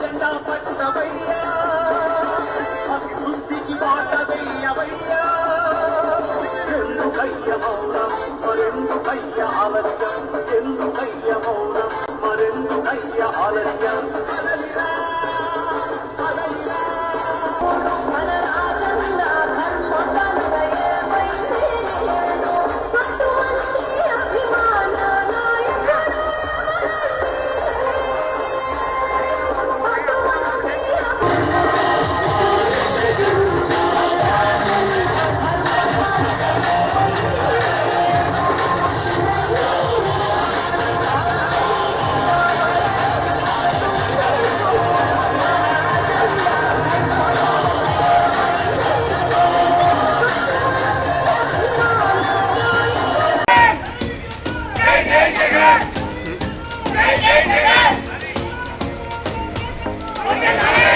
జెండా పట్టవయ్యా Monday night.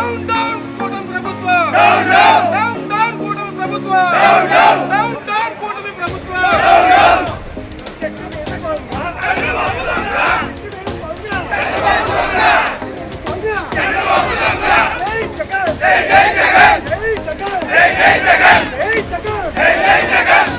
Jagan జై జై జగన్ జై జై జగన్ జై జై జగన్ జై జై జగన్!